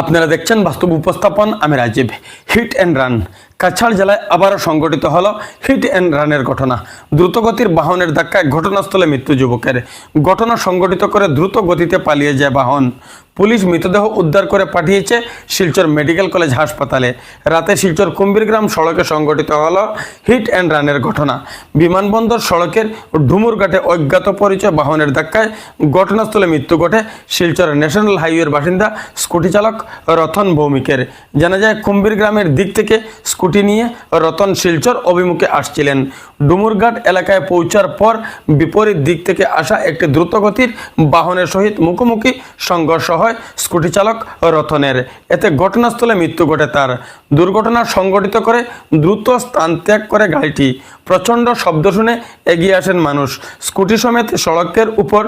আপনারা দেখছেন বাস্তব উপস্থাপন, আমি Rajiv. Hit and run Cachar জেলায় আবারও সংগঠিত হল হিট অ্যান্ড রানের ঘটনা। দ্রুতগতির বাহনের ধাক্কায় ঘটনাস্থলে মৃত্যু যুবকের। ঘটনা সংগঠিত করে দ্রুত গতিতে পালিয়ে যায় বাহন। পুলিশ মৃতদেহ উদ্ধার করে পাঠিয়েছে শিলচর মেডিকেল কলেজ হাসপাতালে। রাতে শিলচর কুম্বীরগ্রাম সড়কে সংঘটিত হল হিট অ্যান্ড রানের ঘটনা। বিমানবন্দর সড়কের ডুমুরঘাটে অজ্ঞাত পরিচয় বাহনের ধাক্কায় ঘটনাস্থলে মৃত্যু ঘটে শিলচর ন্যাশনাল হাইওয়ের বাসিন্দা স্কুটি চালক রতন ভৌমিকের। জানা যায় কুম্বীর গ্রামের দিক থেকে স্কুটি নিয়ে রতন শিলচর অভিমুখে আসছিলেন। ডুমুরঘাট এলাকায় পৌঁছার পর বিপরীত দিক থেকে আসা একটি দ্রুতগতির বাহনের সহিত মুখোমুখি সংঘর্ষ হয়। স্কুটি চালক রতনের। এতে ঘটনাস্থলে মৃত্যু ঘটে তার। দুর্ঘটনা সংঘটিত করে দ্রুত স্থান ত্যাগ করে গাড়িটি। প্রচণ্ড শব্দ শুনে এগিয়ে আসেন মানুষ। স্কুটি সমেত সড়কের উপর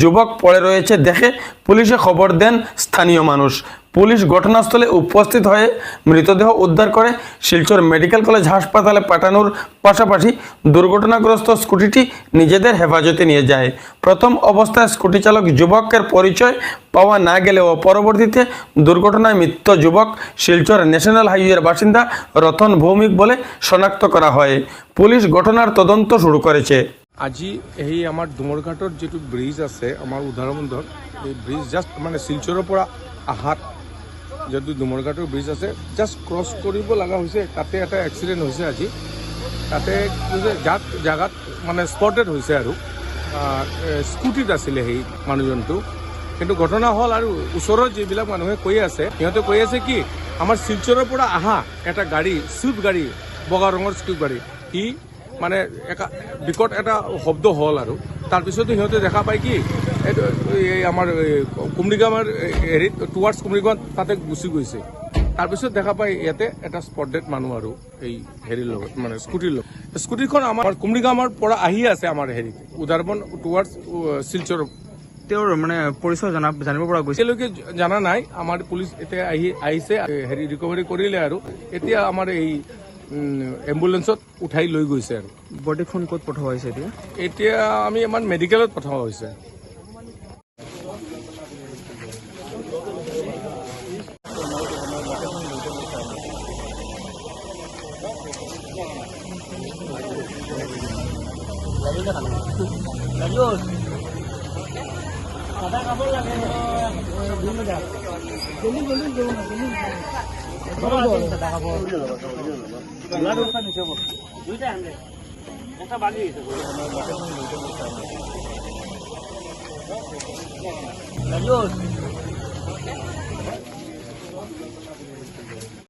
যুবক পড়ে রয়েছে দেখে পুলিশে খবর দেন স্থানীয় মানুষ। পুলিশ ঘটনাস্থলে উপস্থিত হয়ে মৃতদেহ উদ্ধার করে শিলচর মেডিকেল কলেজ হাসপাতালে পাঠানোর পাশাপাশি দুর্ঘটনাগ্রস্ত স্কুটিটি নিজেদের হেফাজতে নিয়ে যায়। প্রথম অবস্থায় স্কুটি চালক যুবকের পরিচয় পাওয়া না গেলেও পরবর্তীতে দুর্ঘটনায় মৃত্যু যুবক শিলচর ন্যাশনাল হাইওয়ের বাসিন্দা রতন ভৌমিক বলে শনাক্ত করা হয়। পুলিশ ঘটনার তদন্ত শুরু করেছে। আজি এই আমার ডুমৰঘাটৰ যিটো ব্রিজ আছে, আমাৰ উদাহৰণত এই ব্রিজ জাস্ট মানে শিলচৰৰ পৰা আহাত যিটো ডুমৰঘাটৰ ব্ৰিজ আছে জাষ্ট ক্ৰছ কৰিব লগা হৈছে তাতে এটা এক্সিডেণ্ট হৈছে আজি। তাতে যাক জেগাত মানে স্পটেড হৈছে আৰু। স্কুটিত আছিলে সেই মানুহজনটো। কিন্তু ঘটনা হ'ল আৰু ওচৰৰ যিবিলাক মানুহে কৈ আছে সিহঁতে কৈ আছে কি আমাৰ শিলচৰৰ পৰা অহা এটা গাড়ী চুইফ্ট গাড়ী বগা ৰঙৰ চুইফ্ট গাড়ী। সি মানে একা বিকট এটা শব্দ হ'ল আৰু। তাৰপিছতো সিহঁতে দেখা পায় কি এই আমাৰ এই কুমৰিগামৰ হেৰিত টুৱাৰ্ডছ কুমৰিগাঁও তাতে গুচি গৈছে। তাৰপিছত দেখা পায় ইয়াতে এটা স্পট ডেড মানুহ আৰু এই হেৰিৰ লগত মানে স্কুটিৰ লগত। স্কুটিখন আমাৰ কুমৰিগামৰ পৰা আহি আছে আমাৰ হেৰিত উদাৰবন টুৱাৰ্ডছ শিলচৰ তেওঁৰ মানে পৰিচয় জনা জানিব পৰা গৈছে। এতিয়ালৈকে জানা নাই আমাৰ পুলিচ এতিয়া আহি আহিছে হেৰি ৰিকভাৰী কৰিলে আৰু। এতিয়া আমাৰ এই এম্বুলেঞ্চত উঠাই লৈ গৈছে আৰু। বডিখন ক'ত পঠোৱা হৈছে এতিয়া? এতিয়া আমি আমাৰ মেডিকেলত পঠোৱা হৈছে। সাদা কাপড় লাগে জলদি জলদি যাবো না জলদি সাদা কাপড় নিচে দুইটা আনলে একটা বাগিয়ে গেছে রাজু